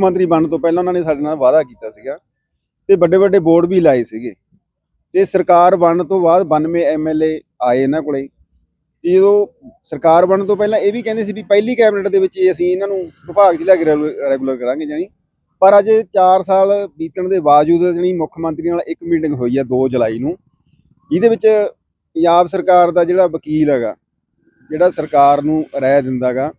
ਮੰਤਰੀ ਬਣਨ ਤੋਂ ਪਹਿਲਾਂ ਉਹਨਾਂ ਨੇ ਸਾਡੇ ਨਾਲ ਵਾਅਦਾ ਕੀਤਾ ਸੀਗਾ ਤੇ ਵੱਡੇ ਵੱਡੇ ਬੋਰਡ ਵੀ ਲਾਏ ਸੀਗੇ। ਤੇ ਸਰਕਾਰ ਬਣਨ ਤੋਂ ਬਾਅਦ 92 ਐਮਐਲਏ ਆਏ ਇਹਨਾਂ ਕੋਲੇ। ਤੇ ਜਦੋਂ ਸਰਕਾਰ ਬਣਨ ਤੋਂ ਪਹਿਲਾਂ ਇਹ ਵੀ ਕਹਿੰਦੇ ਸੀ ਵੀ ਪਹਿਲੀ ਕੈਬਨਿਟ ਦੇ ਵਿੱਚ ਅਸੀਂ ਇਹਨਾਂ ਨੂੰ ਵਿਭਾਗ 'ਚ ਲਿਆ ਕੇ ਰੈਗੂਲਰ ਕਰਾਂਗੇ ਜਾਨੀ ਪਰ ਅਜੇ 4 ਸਾਲ ਬੀਤਣ ਦੇ ਬਾਵਜੂਦ ਜਾਨੀ ਮੁੱਖ ਮੰਤਰੀ ਨਾਲ ਇੱਕ ਮੀਟਿੰਗ ਹੋਈ ਹੈ 2 ਜੁਲਾਈ ਨੂੰ। ਜਿਹਦੇ ਵਿੱਚ ਪੰਜਾਬ ਸਰਕਾਰ ਦਾ ਜਿਹੜਾ ਵਕੀਲ ਹੈਗਾ, ਜਿਹੜਾ ਸਰਕਾਰ ਨੂੰ ਰਾਏ ਦਿੰਦਾਗਾ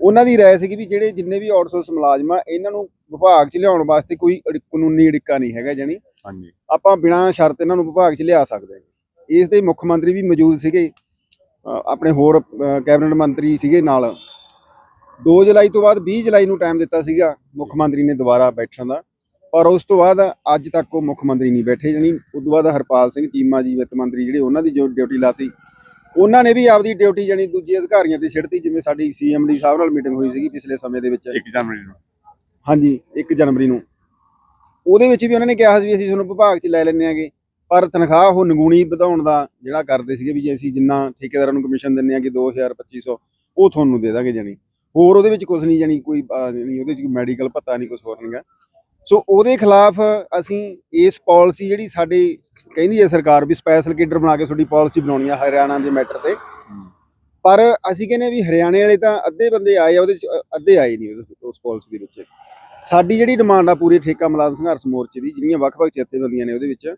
ਉਹਨਾਂ ਦੀ ਰਾਏ ਸੀਗੀ ਵੀ ਜਿਹੜੇ ਜਿੰਨੇ ਵੀ ਆਊਟਸੋਰਸ ਮੁਲਾਜ਼ਮ ਆ ਇਹਨਾਂ ਨੂੰ ਵਿਭਾਗ 'ਚ ਲਿਆਉਣ ਵਾਸਤੇ ਕੋਈ ਅੜਿ- ਕਾਨੂੰਨੀ ਅੜਿੱਕਾ ਨਹੀਂ ਹੈਗਾ ਜਾਨੀ ਹਾਂਜੀ। ਆਪਾਂ ਬਿਨਾਂ ਸ਼ਰਤ ਇਹਨਾਂ ਨੂੰ ਵਿਭਾਗ 'ਚ ਲਿਆ ਸਕਦੇ ਹਾਂ। ਇਸ ਦੇ ਮੁੱਖ ਮੰਤਰੀ ਵੀ ਮੌਜੂਦ ਸੀਗੇ। ਅ, ਆਪਣੇ ਹੋਰ ਅ, ਕੈਬਨਿਟ ਮੰਤਰੀ ਸੀਗੇ ਨਾਲ। 2 ਜੁਲਾਈ ਤੋਂ ਬਾਅਦ 20 ਜੁਲਾਈ ਨੂੰ ਟਾਈਮ ਦਿੱਤਾ ਸੀਗਾ ਮੁੱਖ ਮੰਤਰੀ ਨੇ ਦੁਬਾਰਾ ਬੈਠਣ ਦਾ। ਪਰ ਉਸ ਤੋਂ ਬਾਅਦ ਅੱਜ ਤੱਕ ਉਹ ਮੁੱਖ ਮੰਤਰੀ ਨਹੀਂ ਬੈਠੇ ਜਾਨੀ ਉਸ ਤੋਂ ਬਾਅਦ ਹਰਪਾਲ ਸਿੰਘ ਚੀਮਾ ਜੀ ਵਿੱਤ ਮੰਤਰੀ ਜਿਹੜੇ ਉਹਨਾਂ ਦੀ ਜੋ ਡਿਊਟੀ ਲਾਤੀ ਉਹਨਾਂ ਨੇ ਵੀ ਆਪਦੀ ਡਿਊਟੀ ਜਾਨੀ ਦੂਜੇ ਅਧਿਕਾਰੀਆਂ ਤੇ ਛਿੜਤੀ ਜਿਵੇਂ ਸਾਡੀ ਸੀਐਮਡੀ ਸਾਹਿਬ ਨਾਲ ਮੀਟਿੰਗ ਹੋਈ ਸੀਗੀ ਪਿਛਲੇ ਸਮੇਂ ਦੇ ਵਿੱਚ। 1 ਜਨਵਰੀ ਨੂੰ। ਹਾਂਜੀ 1 ਜਨਵਰੀ ਨੂੰ। ਉਹਦੇ ਵਿੱਚ ਵੀ ਉਹਨਾਂ ਨੇ ਕਿਹਾ ਸੀ ਵੀ ਅਸੀਂ ਤੁਹਾਨੂੰ ਵਿਭਾਗ 'ਚ ਲੈ ਲੈਂਦੇ ਆਂਗੇ। ਪਰ ਤਨਖਾਹ ਉਹ ਨਗੂਣੀ ਵਧਾਉਣ ਦਾ ਜਿਹੜਾ ਕਰਦੇ ਸੀਗੇ ਵੀ ਜੇ ਅਸੀਂ ਜਿੰਨਾ ਠੇਕੇਦਾਰਾਂ ਨੂੰ ਕਮਿਸ਼ਨ ਦਿੰਦੇ ਆਂਗੇ 2000 2500 ਉਹ ਤੁਹਾਨੂੰ ਦੇ ਦਾਂਗੇ ਜਾਨੀ ਹੋਰ ਉਹਦੇ ਵਿੱਚ ਕੁਝ ਨਹੀਂ ਜਾਨੀ ਕੋਈ ਜਾਣੀ ਉਹਦੇ 'ਚ ਮੈਡੀਕਲ ਭੱਤਾ ਨਹੀਂ ਕੁਝ ਹੋਰ ਨਹੀਂਗਾ ਸੋ ਉਹਦੇ ਖਿਲਾਫ ਅਸੀਂ ਇਸ ਪਾਲਿਸੀ ਜਿਹੜੀ ਸਾਡੀ ਕਹਿੰਦੀ ਹੈ ਸਰਕਾਰ ਵੀ ਸਪੈਸ਼ਲ ਕੇਡਰ ਬਣਾ ਕੇ ਤੁਹਾਡੀ ਪਾਲਿਸੀ ਬਣਾਉਣੀ ਆ ਹਰਿਆਣਾ ਦੇ ਮੈਟਰ ਤੇ। ਪਰ ਅਸੀਂ ਕਹਿੰਦੇ ਵੀ ਹਰਿਆਣੇ ਵਾਲੇ ਤਾਂ ਅੱਧੇ ਬੰਦੇ ਆਏ ਆ, ਉਹਦੇ ਚ ਅੱਧੇ ਆਏ ਨਹੀਂ ਉਸ ਪਾਲਿਸੀ ਦੇ ਵਿੱਚ। ਸਾਡੀ ਜਿਹੜੀ ਡਿਮਾਂਡ ਆ ਪੂਰੇ ਠੇਕਾ ਮੁਲਾਜ਼ਮ ਸੰਘਰਸ਼ ਮੋਰਚੇ ਦੀ ਜਿਹੜੀਆਂ ਵੱਖ-ਵੱਖ ਜਥੇਬੰਦੀਆਂ ਨੇ ਉਹਦੇ ਵਿੱਚ।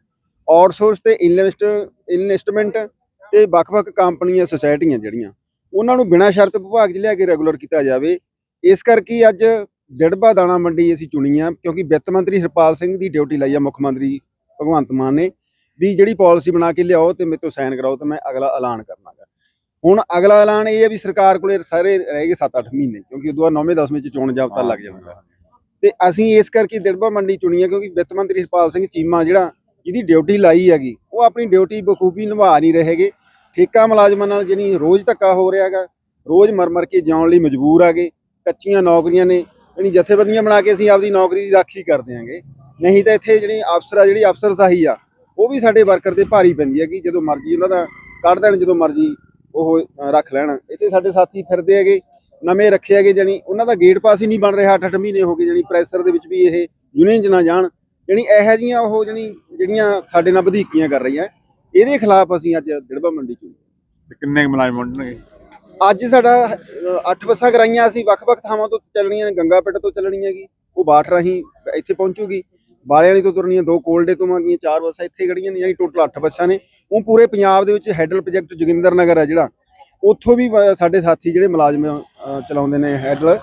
ਆਊਟਸੋਰਸ ਤੇ ਇਨਵੈਸਟ ਇਨਵੈਸਟਮੈਂਟ ਤੇ ਵੱਖ-ਵੱਖ ਕੰਪਨੀਆਂ ਸੁਸਾਇਟੀਆਂ ਜਿਹੜੀਆਂ, ਉਹਨਾਂ ਨੂੰ ਬਿਨਾਂ ਸ਼ਰਤ ਵਿਭਾਗ 'ਚ ਲਿਆ ਕੇ ਰੈਗੂਲਰ ਕੀਤਾ ਜਾਵੇ। ਇਸ ਕਰਕੇ ਅੱਜ ਡਿੜਬਾ ਦਾਣਾ ਮੰਡੀ ਅਸੀਂ ਚੁਣੀ ਆ ਕਿਉਂਕਿ ਵਿੱਤ ਮੰਤਰੀ ਹਰਪਾਲ ਸਿੰਘ ਦੀ ਡਿਊਟੀ ਲਈ ਆ, ਮੁੱਖ ਮੰਤਰੀ ਭਗਵੰਤ ਮਾਨ ਨੇ, ਵੀ ਜਿਹੜੀ ਪਾਲਿਸੀ ਬਣਾ ਕੇ ਲਿਆਓ ਤੇ ਮੇਰੇ ਤੋਂ ਸਾਈਨ ਕਰਾਓ ਤੇ ਮੈਂ ਅਗਲਾ ਐਲਾਨ ਕਰਨਾਗਾ। ਹੁਣ ਅਗਲਾ ਐਲਾਨ ਇਹ ਹੈ ਵੀ ਸਰਕਾਰ ਕੋਲੇ ਸਾਰੇ ਰਹਿ ਗਏ 7-8 ਮਹੀਨੇ, ਕਿਉਂਕਿ ਉਦੋਂ ਬਾਅਦ 9ਵੇਂ 10ਵੇਂ ਚ ਚੋਣ ਜਾਬਤਾ ਲੱਗ ਜਾਊਗਾ ਤੇ ਅਸੀਂ ਇਸ ਕਰਕੇ ਦਿੜਬਾ ਮੰਡੀ ਚੁਣੀ ਹੈ ਕਿਉਂਕਿ ਵਿੱਤ ਮੰਤਰੀ ਹਰਪਾਲ ਸਿੰਘ ਚੀਮਾ ਜਿਹੜਾ ਜਿਹਦੀ ਡਿਊਟੀ ਲਾਈ ਹੈਗੀ, ਉਹ ਆਪਣੀ ਡਿਊਟੀ ਬਖੂਬੀ ਨਿਭਾ ਨਹੀਂ ਰਹੇਗੇ ਠੇਕਾ ਮੁਲਾਜ਼ਮਾਂ ਨਾਲ ਜਿਹੜੀ ਰੋਜ਼ ਧੱਕਾ ਹੋ ਰਿਹਾ ਹੈਗਾ, ਰੋਜ਼ ਮਰ ਮਰ ਕੇ ਜਿਉਣ ਲਈ ਮਜਬੂਰ ਆਗੇ ਕੱਚੀਆਂ ਨੌਕਰੀਆਂ ਨੇ ਜਿਹੜੀ ਜਥੇਬੰਦੀਆਂ ਬਣਾ ਕੇ ਅਸੀਂ ਆਪਦੀ ਨੌਕਰੀ ਦੀ ਰਾਖੀ ਕਰ ਦਿਆਂਗੇ। ਨਹੀਂ ਤਾਂ ਇੱਥੇ ਜਿਹੜੀ ਅਫਸਰ ਆ, ਜਿਹੜੀ ਅਫਸਰਸ਼ਾਹੀ ਆ, ਉਹ ਵੀ ਸਾਡੇ ਵਰਕਰ ਤੇ ਭਾਰੀ ਪੈਂਦੀ ਹੈ ਕਿ ਜਦੋਂ ਮਰਜ਼ੀ ਉਹਨਾਂ ਦਾ ਕੱਢ ਦੇਣ, ਜਦੋਂ ਮਰਜ਼ੀ ਉਹ ਰੱਖ ਲੈਣ। ਇੱਥੇ ਸਾਡੇ ਸਾਥੀ ਫਿਰਦੇ ਹੈਗੇ, ਨਵੇਂ ਰੱਖੇ ਹੈਗੇ ਜਾਨੀ ਉਹਨਾਂ ਦਾ ਗੇਟ ਪਾਸ ਹੀ ਨਹੀਂ ਬਣ ਰਿਹਾ 8-8 ਮਹੀਨੇ ਹੋ ਗਏ ਜਾਨੀ ਪ੍ਰੈਸ਼ਰ ਦੇ ਵਿੱਚ ਵੀ ਇਹ ਯੂਨੀਅਨ 'ਚ ਨਾ ਜਾਣ। ਜਾਨੀ ਇਹੋ ਜੀਆਂ ਉਹ ਜਾਨੀ ਜਿਹੜੀਆਂ ਸਾਡੇ ਨਾਲ ਵਧੀਕੀਆਂ ਕਰ ਰਹੀਆਂ, ਇਹਦੇ ਖਿਲਾਫ ਅਸੀਂ ਅੱਜ ਦਿੜਬਾ ਮੰਡੀ ਚ ਕਿੰਨੇ ਮੁਲਾਜ਼ਮ ਵੰਡਣਗੇ ਅੱਜ ਸਾਡਾ 8 ਬੱਸਾਂ ਕਰਾਈਆਂ, ਅਸੀਂ ਵੱਖ-ਵੱਖ ਥਾਵਾਂ ਤੋਂ ਚੱਲਣੀਆਂ ਨੇ, ਗੰਗਾ ਪਿੰਡ ਤੋਂ ਚੱਲਣੀਆਂ ਗੀ ਉਹ ਬਾਠ ਰਾਹੀਂ ਇੱਥੇ ਪਹੁੰਚੂਗੀ। ਬਾਲਿਆਣੀ ਤੋਂ ਤੁਰਨੀਆਂ ਦੋ ਕੋਲਡੇ ਤੋਂ ਆਗੀਆਂ ਚਾਰ ਬੱਸਾਂ ਇੱਥੇ ਖੜੀਆਂ ਨੇ, ਯਾਨੀ ਟੋਟਲ 8 ਬੱਸਾਂ ਨੇ। ਉਹ ਪੂਰੇ ਪੰਜਾਬ ਦੇ ਵਿੱਚ ਹੈਡਲ ਪ੍ਰੋਜੈਕਟ ਜੋਗਿੰਦਰ ਨਗਰ ਹੈ ਜਿਹੜਾ, ਉੱਥੋਂ ਵੀ ਸਾਡੇ ਸਾਥੀ ਜਿਹੜੇ ਮੁਲਾਜ਼ਮ ਚਲਾਉਂਦੇ ਨੇ ਹੈਡਲ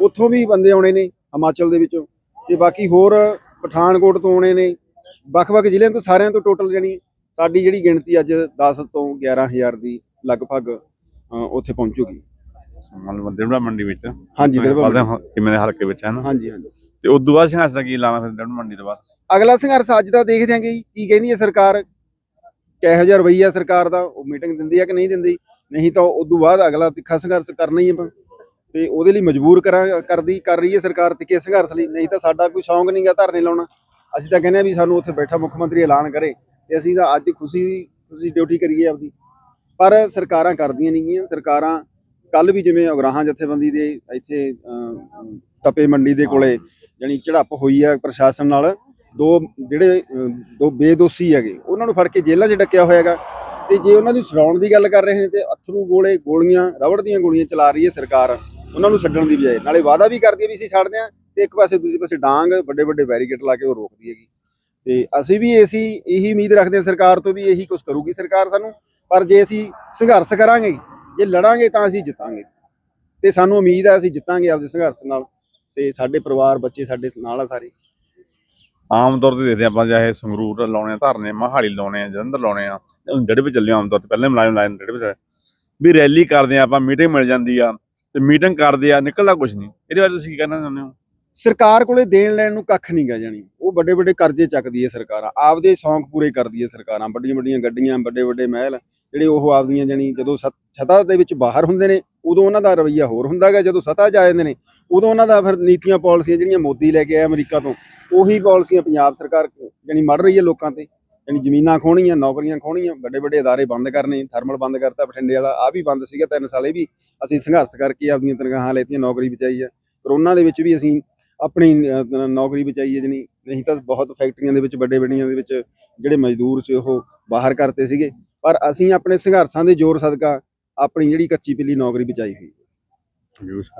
ਉੱਥੋਂ ਵੀ ਬੰਦੇ ਆਉਣੇ ਨੇ ਹਿਮਾਚਲ ਦੇ ਵਿੱਚੋਂ। ਤੇ ਬਾਕੀ ਹੋਰ ਪਠਾਨਕੋਟ ਤੋਂ ਆਉਣੇ ਨੇ ਵੱਖ-ਵੱਖ ਜ਼ਿਲ੍ਹਿਆਂ ਤੋਂ ਸਾਰਿਆਂ ਤੋਂ ਟੋਟਲ ਜਾਨੀ ਸਾਡੀ ਜਿਹੜੀ ਗਿਣਤੀ ਅੱਜ 10 ਤੋਂ 11000 ਦੀ ਲਗਭਗ ਉੱਥੇ ਪਹੁੰਚੂਗੀ ਮਤਲਬ ਮੰਡੀ ਵਿੱਚ। ਹਾਂਜੀ ਕਿਵੇਂ ਦੇ ਹਲਕੇ ਵਿੱਚ ਹੈ ਨਾ? ਹਾਂਜੀ ਹਾਂਜੀ। ਤੇ ਉਸ ਤੋਂ ਬਾਅਦ ਸੰਘਰਸ਼ ਦਾ ਕੀ ਲਾਣਾ ਫਿਰ ਦਿੜਬਾ ਮੰਡੀ ਤੋਂ ਬਾਅਦ? ਅਗਲਾ ਸੰਘਰਸ਼ ਅੱਜ ਦਾ ਦੇਖਦੇ ਆਂਗੇ ਕੀ ਕਹਿੰਦੀ ਹੈ ਸਰਕਾਰ। ਕਿਹੋ ਜਿਹਾ ਰਵੱਈਆ ਸਰਕਾਰ ਦਾ ਉਹ ਮੀਟਿੰਗ ਦਿੰਦੀ ਹੈ ਕਿ ਨਹੀਂ ਦਿੰਦੀ? ਨਹੀਂ ਤਾਂ ਉਸ ਤੋਂ ਬਾਅਦ ਅਗਲਾ ਤਿੱਖਾ ਸੰਘਰਸ਼ ਕਰਨਾ ਹੀ ਆਪਾਂ ਤੇ ਉਹਦੇ ਲਈ ਮਜਬੂਰ ਕਰਾਂ ਕਰਦੀ ਕਰ ਰਹੀ ਹੈ ਸਰਕਾਰ ਤਿੱਖੇ ਸੰਘਰਸ਼ ਲਈ। ਨਹੀਂ ਤਾਂ ਸਾਡਾ ਕੋਈ ਸ਼ੌਂਕ ਨਹੀਂਗਾ ਧਰਨੇ ਲਾਉਣਾ। ਅਸੀਂ ਤਾਂ ਕਹਿੰਦੇ ਆ ਵੀ ਸਾਨੂੰ ਉੱਥੇ ਬੈਠਾ ਮੁੱਖ ਮੰਤਰੀ ਐਲਾਨ ਕਰੇ। ਤੇ ਅਸੀਂ ਤਾਂ ਅੱਜ ਖੁਸ਼ੀ ਖੁਸ਼ੀ ਡਿਊਟੀ ਕਰੀਏ ਆਪਦੀ। ਪਰ ਸਰਕਾਰਾਂ ਕਰਦੀਆਂ ਨਹੀਂ ਗੀਆਂ ਸਰਕਾਰਾਂ ਕੱਲ ਵੀ ਜਿਵੇਂ ਉਗਰਾਹਾਂ ਜਥੇਬੰਦੀ ਦੇ ਇੱਥੇ ਤਪੇ ਮੰਡੀ ਦੇ ਕੋਲੇ ਜਾਣੀ ਝੜਪ ਹੋਈ ਹੈ ਪ੍ਰਸ਼ਾਸਨ ਨਾਲ, ਦੋ ਜਿਹੜੇ ਦੋ ਬੇਦੋਸ਼ੀ ਹੈਗੇ, ਉਹਨਾਂ ਨੂੰ ਫੜ ਕੇ ਜੇਲ੍ਹਾਂ 'ਚ ਡੱਕਿਆ ਹੋਇਆ ਹੈਗਾ। ਤੇ ਜੇ ਉਹਨਾਂ ਦੀ ਛਡਾਉਣ ਦੀ ਗੱਲ ਕਰ ਰਹੇ ਨੇ ਤੇ ਅਥਰੂ ਗੋਲੇ, ਗੋਲੀਆਂ, ਰਬੜ ਦੀਆਂ ਗੋਲੀਆਂ ਚਲਾ ਰਹੀ ਹੈ ਸਰਕਾਰ। ਉਹਨਾਂ ਨੂੰ ਛੱਡਣ ਦੀ ਬਜਾਏ ਨਾਲੇ ਵਾਅਦਾ ਵੀ ਕਰਦੀ ਹੈ ਵੀ ਅਸੀਂ ਛੱਡਦੇ ਹਾਂ ਤੇ ਇੱਕ ਪਾਸੇ ਦੂਜੇ ਪਾਸੇ ਡਾਂਗ ਵੱਡੇ ਵੱਡੇ ਬੈਰੀਕੇਡ ਲਾ ਕੇ ਉਹ ਰੋਕਦੀ ਹੈਗੀ। ਤੇ ਅਸੀਂ ਵੀ ਅਸੀਂ ਇਹੀ ਉਮੀਦ ਰੱਖਦੇ ਹਾਂ ਸਰਕਾਰ ਤੋਂ ਵੀ ਇਹੀ ਕੁਝ ਕਰੂਗੀ ਸਰਕਾਰ ਸਾਨੂੰ। ਪਰ ਜੇ ਅਸੀਂ ਸੰਘਰਸ਼ ਕਰਾਂਗੇ ਜੇ ਲੜਾਂਗੇ ਤਾਂ ਅਸੀਂ ਜਿੱਤਾਂਗੇ। ਤੇ ਸਾਨੂੰ ਉਮੀਦ ਹੈ ਅਸੀਂ ਜਿੱਤਾਂਗੇ ਆਪਦੇ ਸੰਘਰਸ਼ ਨਾਲ। ਤੇ ਸਾਡੇ ਪਰਿਵਾਰ ਬੱਚੇ ਸਾਡੇ ਨਾਲ ਆ ਸਾਰੇ। ਆਮ ਤੌਰ ਤੇ ਦੇਖਦੇ ਆਪਾਂ ਚਾਹੇ ਸੰਗਰੂਰ ਲਾਉਣੇ ਆ ਧਰਨੇ ਮਹਾਲੀ ਲਾਉਣੇ ਆ ਜਲੰਧਰ ਲਾਉਣੇ ਆ ਜਿਹੜੇ ਵੀ ਚੱਲੇ ਆਮ ਤੌਰ ਤੇ ਪਹਿਲੇ ਮੁਲਾਜ਼ਮ ਲਾਏ ਜਿਹੜੇ ਵੀ ਵੀ ਰੈਲੀ ਕਰਦੇ ਆ ਆਪਾਂ ਮੀਟਿੰਗ ਮਿਲ ਜਾਂਦੀ ਆ ਤੇ ਮੀਟਿੰਗ ਕਰਦੇ ਆ ਨਿਕਲਦਾ ਕੁਝ ਨਹੀਂ। ਇਹਦੇ ਬਾਰੇ ਤੁਸੀਂ ਕੀ ਕਹਿਣਾ ਚਾਹੁੰਦੇ ਹੋ? ਸਰਕਾਰ ਕੋਲੇ ਦੇਣ ਲੈਣ ਨੂੰ ਕੱਖ ਨਹੀਂ ਗਾ ਜਾਣੀ। ਉਹ ਵੱਡੇ ਵੱਡੇ ਕਰਜ਼ੇ ਚੱਕਦੀ ਹੈ ਸਰਕਾਰ। ਆਪਦੇ ਸ਼ੌਂਕ ਪੂਰੇ ਕਰਦੀ ਹੈ ਸਰਕਾਰਾਂ। ਵੱਡੀਆਂ ਵੱਡੀਆਂ ਗੱਡੀਆਂ ਵੱਡੇ ਵੱਡੇ ਮਹਿਲ। ਜਿਹੜੇ ਉਹ ਆਪਦੀਆਂ ਜਾਣੀ ਜਦੋਂ ਸਤ- ਸਤਾ ਦੇ ਵਿੱਚ ਬਾਹਰ ਹੁੰਦੇ ਨੇ, ਉਦੋਂ ਉਹਨਾਂ ਦਾ ਰਵੱਈਆ ਹੋਰ ਹੁੰਦਾ ਹੈਗਾ ਜਦੋਂ ਸਤਾ 'ਚ ਆ ਜਾਂਦੇ ਨੇ, ਉਦੋਂ ਉਹਨਾਂ ਦਾ ਫਿਰ ਨੀਤੀਆਂ ਪਾਲਿਸੀਆਂ ਜਿਹੜੀਆਂ ਮੋਦੀ ਲੈ ਕੇ ਆਇਆ ਅਮਰੀਕਾ ਤੋਂ, ਉਹੀ ਪਾਲਿਸੀਆਂ ਪੰਜਾਬ ਸਰਕਾਰ ਜਾਣੀ ਮੜ ਰਹੀ ਹੈ ਲੋਕਾਂ ਤੇ, ਜਾਣੀ ਜ਼ਮੀਨਾਂ ਖੋਣੀਆਂ ਨੌਕਰੀਆਂ ਖੋਣੀਆਂ ਵੱਡੇ ਵੱਡੇ ਅਦਾਰੇ ਬੰਦ ਕਰਨੇ, ਥਰਮਲ ਬੰਦ ਕਰਤਾ, ਬਠਿੰਡੇ ਵਾਲਾ ਆ ਵੀ ਬੰਦ ਸੀਗਾ, ਤਿੰਨ ਸਾਲ ਇਹ ਵੀ ਅਸੀਂ ਸੰਘਰਸ਼ ਕਰਕੇ ਆਪਦੀਆਂ ਤਨਖਾਹਾਂ ਲੈਤੀਆਂ, ਨੌਕਰੀ ਬਚਾਈ ਹੈ ਕਰੋਨਾ ਦੇ ਵਿੱਚ ਵੀ ਅਸੀਂ ਆਪਣੀ ਨੌਕਰੀ ਬਚਾਈ ਹੈ ਜਣੀ, ਨਹੀਂ ਤਾਂ ਬਹੁਤ ਫੈਕਟਰੀਆਂ ਦੇ ਵਿੱਚ ਵੱਡੇ ਵੱਡੀਆਂ ਦੇ ਵਿੱਚ ਜਿਹੜੇ ਮਜ਼ਦੂਰ ਸੀ ਉਹ ਬਾਹਰ ਕਰਤੇ ਸੀਗੇ ਪਰ ਅਸੀਂ ਆਪਣੇ ਸੰਘਰਸ਼ਾਂ ਦੇ ਜ਼ੋਰ ਸਦਕਾ ਆਪਣੀ ਜਿਹੜੀ ਕੱਚੀ ਪਿੱਲੀ ਨੌਕਰੀ ਬਚਾਈ ਹੋਈ ਯੂਸ